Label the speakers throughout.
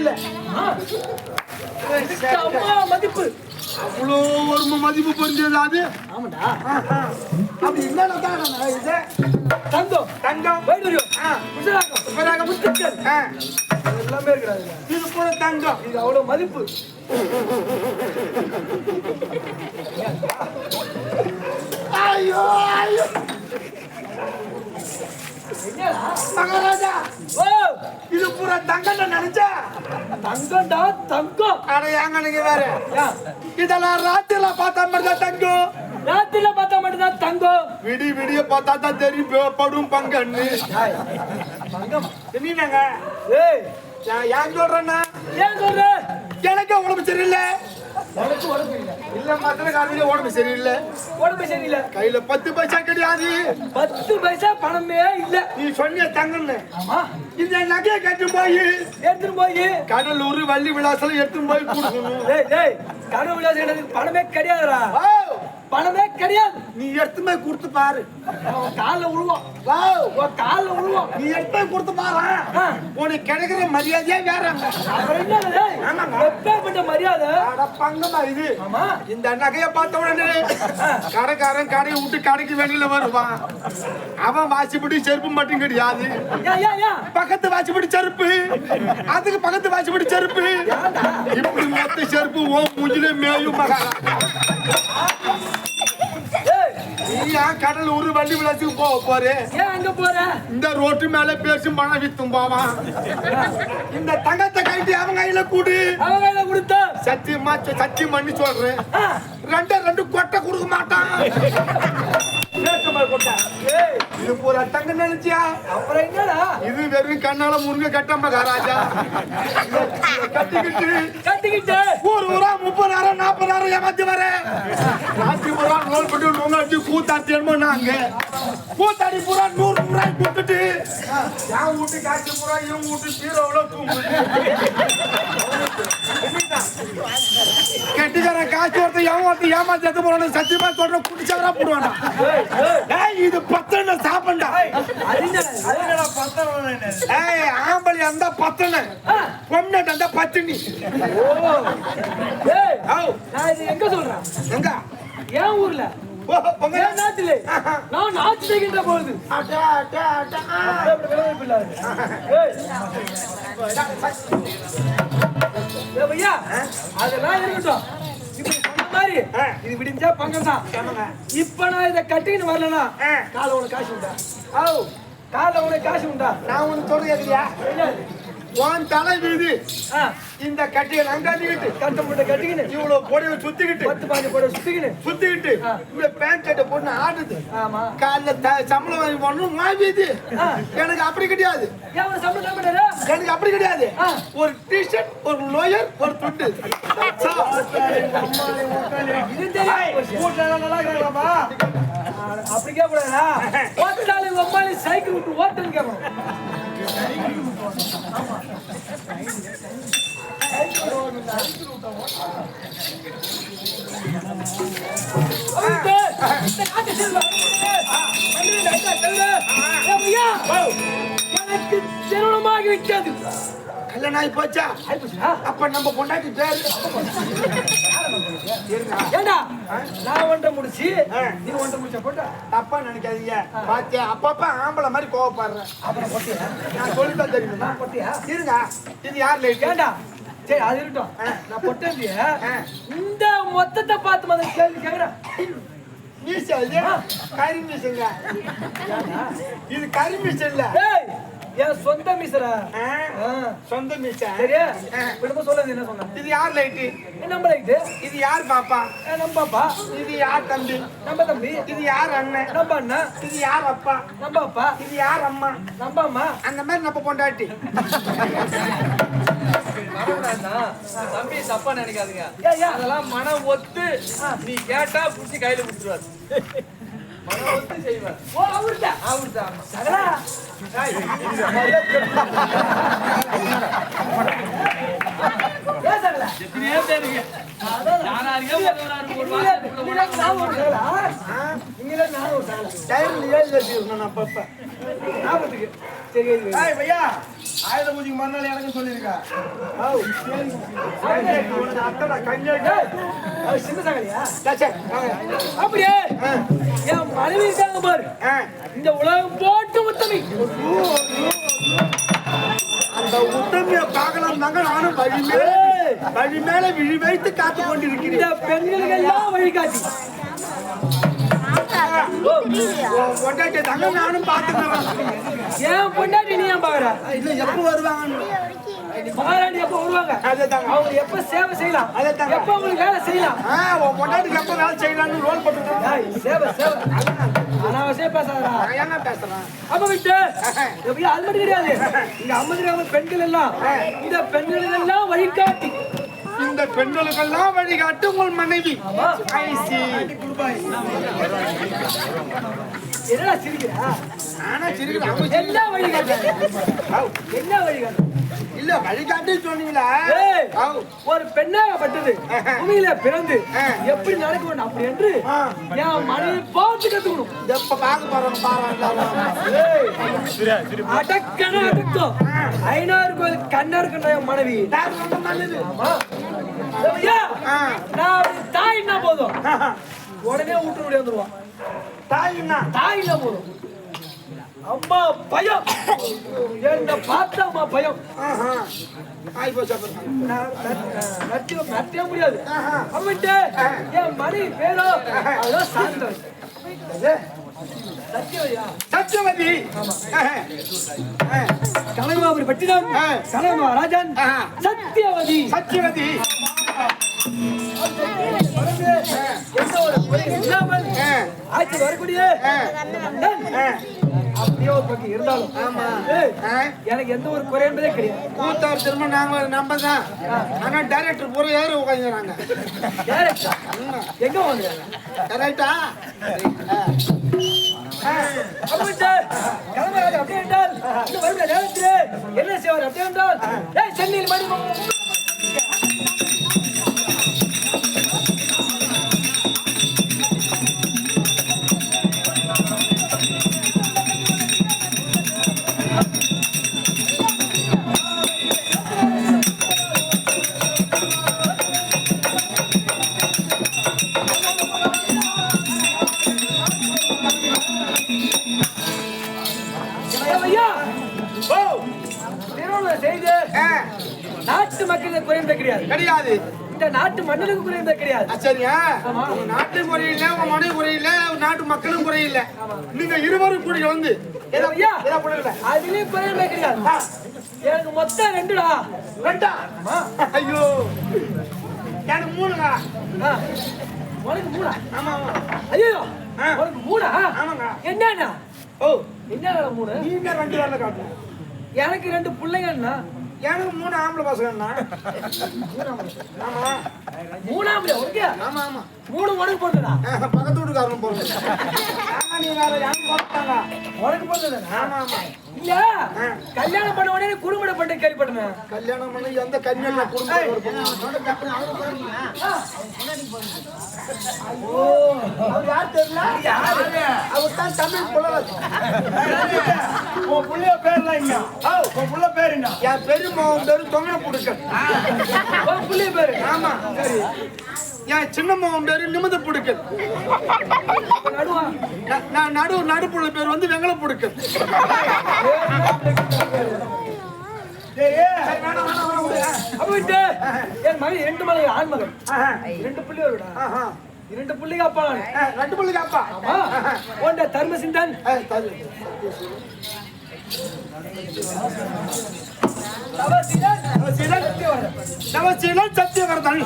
Speaker 1: இல்ல.
Speaker 2: மதிப்பு.
Speaker 1: அவ்வளோ ஒரு மதிப்பு புரிஞ்சது அது.
Speaker 2: ஆமாடா.
Speaker 1: அப்படி என்னடா தான் இது.
Speaker 2: தங்கம்.
Speaker 1: தங்கம்.
Speaker 2: வைடூரியம். குஜராகம்
Speaker 1: பிறகு
Speaker 2: முத்துக்கள்
Speaker 1: ஆ,
Speaker 2: எல்லாமே இருக்கிறாங்க
Speaker 1: இது கூட தங்கம்.
Speaker 2: இது அவ்வளவு மதிப்பு
Speaker 1: ஐயோ ஐயோ
Speaker 2: என்னடா
Speaker 1: மகாராஜா
Speaker 2: ஓ
Speaker 1: இது பூரா தங்கம் நினைச்சா
Speaker 2: தங்கம்டா தங்கம்.
Speaker 1: அட ஏங்க நீங்க வேற? இதெல்லாம் ராத்திரில பார்த்தா தான் தங்கம்.
Speaker 2: ராத்திரில பார்த்தா மட்டும்தான் தங்கம்.
Speaker 1: விடி விடிய பார்த்தா தான் தெரியும் படும் பங்கன்னு
Speaker 2: தங்கம்.
Speaker 1: என்னங்க
Speaker 2: ஏய்.
Speaker 1: ஏன் சொல்றேன்னா
Speaker 2: ஏன் சொல்ற?
Speaker 1: எனக்கு உடம்பு சரியில்லை.
Speaker 2: உடம்பு இல்லை
Speaker 1: இல்ல மத்திர காரணம் உடம்பு சரியில்லை.
Speaker 2: உடம்பு சரியில்லை.
Speaker 1: கையில பத்து பைசா கிடையாது
Speaker 2: பத்து பைசா பணமே இல்ல.
Speaker 1: நீ சொன்னிய தங்கன்னு
Speaker 2: ஆமா.
Speaker 1: இந்த நகையை கட்டி போய்.
Speaker 2: எடுத்துட்டு போய்.
Speaker 1: கடலூர் வள்ளி விலாசம் எடுத்து போய் கொடுக்கணும்.
Speaker 2: கனவு விலாசம் பணமே கிடையாதுடா. பணமே கிடையாது.
Speaker 1: நீ எடுத்து போய் கொடுத்து பாரு.
Speaker 2: அவன் காலில் விழுவான்
Speaker 1: வா.
Speaker 2: உன் காலில் விழுவான்
Speaker 1: நீ எடுத்து போய் கொடுத்து பாரு. உனக்கு கிடைக்கிற மரியாதையே வேற?
Speaker 2: எப்பேற்பட்ட மரியாதை.
Speaker 1: அட பங்கமா இது. இந்த நகையை பார்த்த உடனே கடைக்காரன் கடையை விட்டு கடைக்கு வெளியில வருவான். அவன் வாசிப்படி செருப்பு மட்டும் கிடையாது. பக்கத்து வாசிப்படி செருப்பு. அதுக்கு பக்கத்து வாசிப்படி செருப்பு. இப்படி மொத்த செருப்பு ஓ மூஞ்சிலே மேயும் மகாராஜா
Speaker 2: ஏய்
Speaker 1: நீ ஏன் கடல் ஒரு வண்டி விளாசுக்கு போக போறே.
Speaker 2: ஏன் அங்க போற?
Speaker 1: இந்த ரோட்டு மேல பேசும் பணம் வித்தும் போவான் இந்த தங்கத்தை கைட்டு அவன் கையில கூடு.
Speaker 2: அவன் கையில கொடுத்தா?
Speaker 1: சத்தியமா சத்தியம் பண்ணி சொல்றேன். ரெண்டு ரெண்டு கொட்டை கொடுக்க மாட்டான். பேசுமா கொட்டை
Speaker 2: ஏய்.
Speaker 1: இது பூரா தங்க நினைச்சியா?
Speaker 2: அப்புறம் என்னடா?
Speaker 1: இது வெறும் கண்ணால முருங்க கட்ட மகாராஜா. இதை கட்டிக்கிட்டு.
Speaker 2: கட்டிக்கிட்டு.
Speaker 1: ஒரு ஊரா முப்பதாயிரம் நாற்பதாயிரம் ஏமாத்தி வர. ராத்தி பூரா நோல் போட்டு நோங்காட்டி கூத்தாட்டி என்னமோ நாங்க. கூத்தாடி பூரா நூறு ரூபாய் கொடுத்துட்டு. என் வீட்டு காட்சி பூரா இவன் வீட்டு சீரோவில் கெட்டிக்கார காசு ஒருத்தன் எவன் ஒருத்தன் ஏமாத்தி எடுத்து போறான்னு சத்தியமா சொல்ற குடிச்சவரா போடுவானா. ஏய் இது பத்தன சாப்பண்டா ஏய் ஆம்பளை அந்த பத்தன பொம்னட் அந்த பத்தினி.
Speaker 2: ஏய் நான் இது எங்க சொல்றேன்
Speaker 1: எங்க
Speaker 2: என் ஊர்ல நாட்டிலே நான் ஆட்சி செய்கின்ற பொழுது
Speaker 1: ஆ.
Speaker 2: அதெல்லாம் இருக்கட்டும். மாதிரி,
Speaker 1: ஆ.
Speaker 2: இது விடிஞ்சா பங்கம் தான். இப்ப நான் இதை கட்டிக்கின்னு வரலனா,
Speaker 1: ஆ.
Speaker 2: காலைல உனக்கு காசு உண்டா?
Speaker 1: ஆவ்
Speaker 2: காலைல உனக்கு காசு உண்டா?
Speaker 1: நான் உனக்கு சொல்றேன்
Speaker 2: தெரியாது.
Speaker 1: உன் தலை வீதி
Speaker 2: ஆ,
Speaker 1: இந்த கட்டியை நான் கட்டிக்கிட்டு
Speaker 2: கட்ட முட்டை கட்டிக்கின்னு,
Speaker 1: இவ்வளவு பொடியை சுத்திக்கிட்டு
Speaker 2: பத்து பாஞ்சு போட சுத்திக்கின்னு.
Speaker 1: சுத்திக்கிட்டு
Speaker 2: ஆ.
Speaker 1: இந்த பேண்ட் சட்டை போட்டு ஆடுது
Speaker 2: ஆமா.
Speaker 1: காலைல சம்பளம் வாங்கி போடணும் மா வீதி
Speaker 2: ஆ.
Speaker 1: எனக்கு அப்படி கிடையாது? எனக்கு அப்படி கிடையாது. ஒரு டிஷர்ட் ஒரு லோயர் ஒரு துண்டு
Speaker 2: இது தெரியாம போச்சு. ஆ, அப்படி கேட்கக்கூடாதா? ஓட்டுனாலும் உங்க அம்மாளி சைக்கிள் விட்டு ஓட்டுன்னு கேட்கணும். எனக்கு திருமணமாகி விட்டது
Speaker 1: கல்யாணம் ஆகி போச்சா. அப்ப நம்ம பொண்டாட்டி பேரு
Speaker 2: ஏண்டா? நான் ஒன்றை முடிச்சு. நீ ஒன்றை முடிச்சா போட்டா?
Speaker 1: தப்பா நினைக்காதீங்க. பாத்தியா? அப்பப்ப ஆம்பளை மாதிரி கோவப்படுறேன்.
Speaker 2: அப்புறம் போட்டியா?
Speaker 1: நான் சொல்லித்தான் தெரியுமா?
Speaker 2: போட்டியா?
Speaker 1: இருங்க. இது யார் லைட்
Speaker 2: ஏண்டா? சரி அது இருக்கட்டும். நான் பொட்டேந்திய. இந்த மொத்தத்தை பார்த்து மாதிரி கேள்வி கேட்கிறேன்
Speaker 1: மீசை இது கறி மீசைங்க. இது கறி மீசை இல்ல.
Speaker 2: என் சொந்த மிஸ்ரா
Speaker 1: ஆ, சொந்த மீசை?
Speaker 2: சரியா?
Speaker 1: ஆ.
Speaker 2: விடும்ப சொல்லுங்க என்ன சொன்னேன்
Speaker 1: இது யார் லைட்டு?
Speaker 2: நம்ம ரைட்டு
Speaker 1: இது யார் பாப்பா?
Speaker 2: நம்ம பாப்பா.
Speaker 1: இது யார் தம்பி?
Speaker 2: நம்ம தம்பி.
Speaker 1: இது யார் அண்ணன்?
Speaker 2: நம்ம அண்ணா.
Speaker 1: இது யார் அப்பா?
Speaker 2: நம்ம அப்பா.
Speaker 1: இது யார் அம்மா?
Speaker 2: நம்ம அம்மா.
Speaker 1: அந்த மாதிரி நம்ம பொண்டாட்டி.
Speaker 3: தம்பி தப்பா நினைக்காதீங்க? அதெல்லாம் மனம் ஒத்து. நீ கேட்டா புடிச்சு கையில கொடுத்துருவாரு
Speaker 2: ஓ நான் நான்
Speaker 1: ஆயுத பூஜைக்கு மறுநாள் எனக்கு சொல்லியிருக்கா
Speaker 2: சின்ன சகலியா அப்படியே என் மனைவி இருக்காங்க பாரு இந்த உலகம் போட்டு உத்தமி.
Speaker 1: அந்த உத்தமிய பார்க்கலாம் தாங்க நானும் வழி மேல வழி மேல விழி வைத்து காத்து கொண்டிருக்கிறேன்
Speaker 2: பெண்களுக்கு எல்லாம் வழிகாட்டி
Speaker 1: பொண்டாட்டி தாங்க நானும் பார்த்துக்கிறேன்
Speaker 2: ஏன் பொண்டாட்டி நீ ஏன் பாக்குற
Speaker 1: இன்னும் எப்போ வருவாங்கன்னு?
Speaker 2: மகாராணி எப்ப வருவாங்க. அவங்க எப்ப சேவை செய்யலாம். எப்ப உங்களுக்கு வேலை செய்யலாம்?
Speaker 1: உன் பொண்டாட்டிக்கு எப்போ வேலை செய்யலாம்னு ரோல் போட்டுருக்கேன்
Speaker 2: ஏய், சேவை சேவை. அனாவசியம் பேசாதடா.
Speaker 1: நான் என்ன பேசுறேன்
Speaker 2: அப்ப விட்டு. எப்படி அது மட்டும் கிடையாது. இங்க அம்மதிராம பெண்கள் எல்லாம் இந்த பெண்கள் எல்லாம் வழிகாட்டி
Speaker 1: இந்த பெண்களுக்கெல்லாம் வழிகாட்டு உங்கள் மனைவி.
Speaker 2: என்னடா சிரிக்கிறா?
Speaker 1: நானா சிரிக்கிறேன்.
Speaker 2: என்ன வழிகாட்டு என்ன வழிகாட்டு
Speaker 1: இல்ல வழிகாட்டு சொன்னீங்களா.
Speaker 2: ஒரு பெண்ணாகப்பட்டது பூமியில பிறந்து. எப்படி நடக்க வேண்டும் அப்படி என்று. என் மனைவி பார்த்து கத்துக்கணும்.
Speaker 1: எப்ப பார்க்க போறோம் பாருங்க
Speaker 2: ஏய், அடக்கன அடக்கம். ஐநாறு கோயில் கண்ணா இருக்கணும் என் மனைவி. நான் தாய்னா போதும். உடனே விட்டு ஓடி வந்துருவான்
Speaker 1: தாயின்னா
Speaker 2: தாய்னா போதும். அம்மா பயம். என்ன பார்த்தா அம்மா பயம்.
Speaker 1: ஆயி போச்சு அப்புறம்.
Speaker 2: நான் நட்- நட்டிய நட்டிய முடியாது. அவன்ட்டு என் மணி பேரோ அதான் பட்டினம். கலைமா ராஜன் சத்தியவதி. பிறந்து எந்த ஒரு இல்லாமல். ஆட்சி வரக்கூடிய. அப்படியே ஒரு பக்கம் இருந்தாலும். ஏய்,
Speaker 1: ஆ.
Speaker 2: எனக்கு எந்த ஒரு குறை என்பதே கிடையாது.
Speaker 1: மூத்தார் திரும்ப நாங்க நம்ம தான் ஆனா டைரக்டர் பூரா ஏறி உட்காந்துறாங்க
Speaker 2: எங்க வந்து
Speaker 1: கரெக்டா
Speaker 2: என்ன செய்வார் அப்படியே என்றால் சென்னையில் மணி திருமணம் செய்து. நாட்டு மக்களுக்கு குறைந்த கிடையாது.
Speaker 1: கிடையாது.
Speaker 2: இந்த நாட்டு மண்ணுக்கு குறைந்த கிடையாது.
Speaker 1: சரியா நாட்டு குறையில்லை உங்க மனைவி குறையில்லை உங்க நாட்டு மக்களும் குறையில்லை. நீங்க இருவரும் கூடி வந்து
Speaker 2: அதுலயும் குறைந்த கிடையாது. எனக்கு மொத்தம் ரெண்டுடா.
Speaker 1: ரெண்டா. ஐயோ. எனக்கு மூணுங்க
Speaker 2: ஆ. உனக்கு மூணா?
Speaker 1: ஆமா ஆமா.
Speaker 2: ஐயோ. உனக்கு மூணா?
Speaker 1: ஆமாங்க.
Speaker 2: என்னண்ணா?
Speaker 1: ஓ.
Speaker 2: என்ன மூணு?
Speaker 1: நீங்க ரெண்டு வரல காட்டணும்
Speaker 2: எனக்கு ரெண்டு பிள்ளைங்கண்ணா
Speaker 1: எனக்கு மூணு ஆம்பளை பசங்கண்ணா ஆமா
Speaker 2: மூணாம் உனக்கு
Speaker 1: ஆமா ஆமா
Speaker 2: மூணு உனக்கு போட்டதா
Speaker 1: ஆ, பக்கத்து வீட்டுக்காரன் போறது ஆமா நீ வேற யாரும் போட்டாங்க
Speaker 2: உனக்கு
Speaker 1: ஆமா ஆமா
Speaker 2: இல்ல கல்யாணம் பண்ண உடனே குடும்பம் பண்ண கேள்விப்பட்டேன்
Speaker 1: கல்யாணம் பண்ணி எந்த கன்னியா குடும்பம் அவர் யார் தெரியல? அவர் தான் தமிழ் புலவர்.
Speaker 3: உன் புள்ளைய பேர்லாம் இங்க. உன் புள்ள பேர் என்ன?
Speaker 1: என் பெருமாவும் பேரு தொங்கன புடுக்கல்
Speaker 2: உன் புள்ளைய பேரு?
Speaker 1: ஆமா என் சின்னம்மாவும் பேரு நிமித ந- நான் நடு நடுப்புள்ள பேர் வந்து வெங்கல
Speaker 2: விட்டு என் மகன் இரண்டு மகன் ஆண் மகன். இரண்டு பிள்ளையோட
Speaker 1: ஆஹா.
Speaker 2: இரண்டு பிள்ளைங்க அப்பா நானு
Speaker 1: ரெண்டு பிள்ளைங்க அப்பா
Speaker 2: உண்ட தர்ம சிந்தன்.
Speaker 1: நவசீலன் சத்தியவர்தன்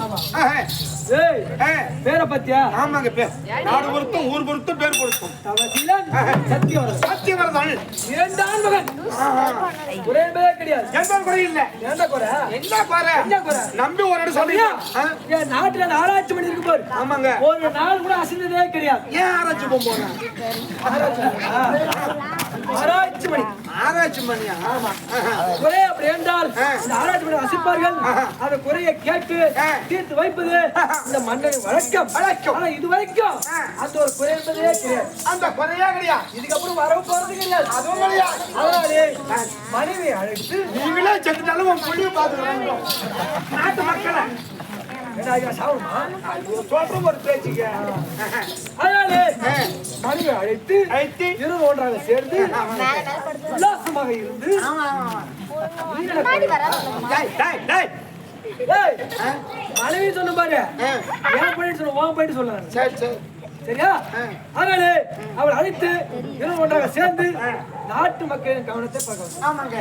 Speaker 2: பேரை பத்தியா?
Speaker 1: ஆமாங்க பேர் நாடு பொருத்தம் ஊர் பொருத்தம் பேர் பொருத்தம்
Speaker 2: தவசிலன் சத்தியவாதன்
Speaker 1: சத்தியவர்தன்?
Speaker 2: இரண்டு ஆண் மகன் ஒரே கிடையாது.
Speaker 1: எந்த குறை இல்ல.
Speaker 2: என்ன குறை?
Speaker 1: என்ன குறை?
Speaker 2: என்ன குறை?
Speaker 1: நம்பி ஒரு இடம் சொல்லியா
Speaker 2: என் நாட்டுல ஆராய்ச்சி பண்ணி இருக்கு பாரு.
Speaker 1: ஆமாங்க.
Speaker 2: ஒரு நாள் கூட அசைந்ததே கிடையாது.
Speaker 1: ஏன் ஆராய்ச்சி போறேன்
Speaker 2: ஆராய்ச்சி பண்ணா? ஆராய்ச்சி மணி.
Speaker 1: ஆராய்ச்சி பண்ணியா ஆமா
Speaker 2: அப்படி ஆராய்ச்சி வசிப்பார்கள். அந்த குறையை கேட்டு. தீர்த்து வைப்பது இந்த மன்னரின் வழக்கம்.
Speaker 1: வழக்கம்.
Speaker 2: ஆனா இது வரைக்கும். அந்த ஒரு குறை என்பதே கிடையாது.
Speaker 1: அந்த குறையா கிடையாது.
Speaker 2: இதுக்கப்புறம் வரவு போறது கிடையாது.
Speaker 1: அதுவும் கிடையாது.
Speaker 2: அதனாலே மனைவி அழைத்து
Speaker 1: நீங்களே செத்துட்டாலும் உன் புள்ளிய பாத்துக்கிறாங்க நாட்டு மக்களை.
Speaker 2: அழைத்து
Speaker 1: ஐத்தி
Speaker 2: இரு ஒன்றாக சேர்ந்து உல்லாசமாக இருந்து உயிரிழக்க
Speaker 4: முன்னாடி வர.
Speaker 1: டேய் டேய் டேய்.
Speaker 2: ஏய், மனைவி சொன்ன பாரு. ஏன் பண்ணிட்டு சொல்ல உன் பண்ணிட்டு சொல்லாது
Speaker 1: சரி சரி.
Speaker 2: சரியா? அதனாலே அவள் அழைத்து இரு ஒன்றாக சேர்ந்து நாட்டு மக்களின் கவனத்தை பார்க்கணும்
Speaker 1: ஆமாங்க.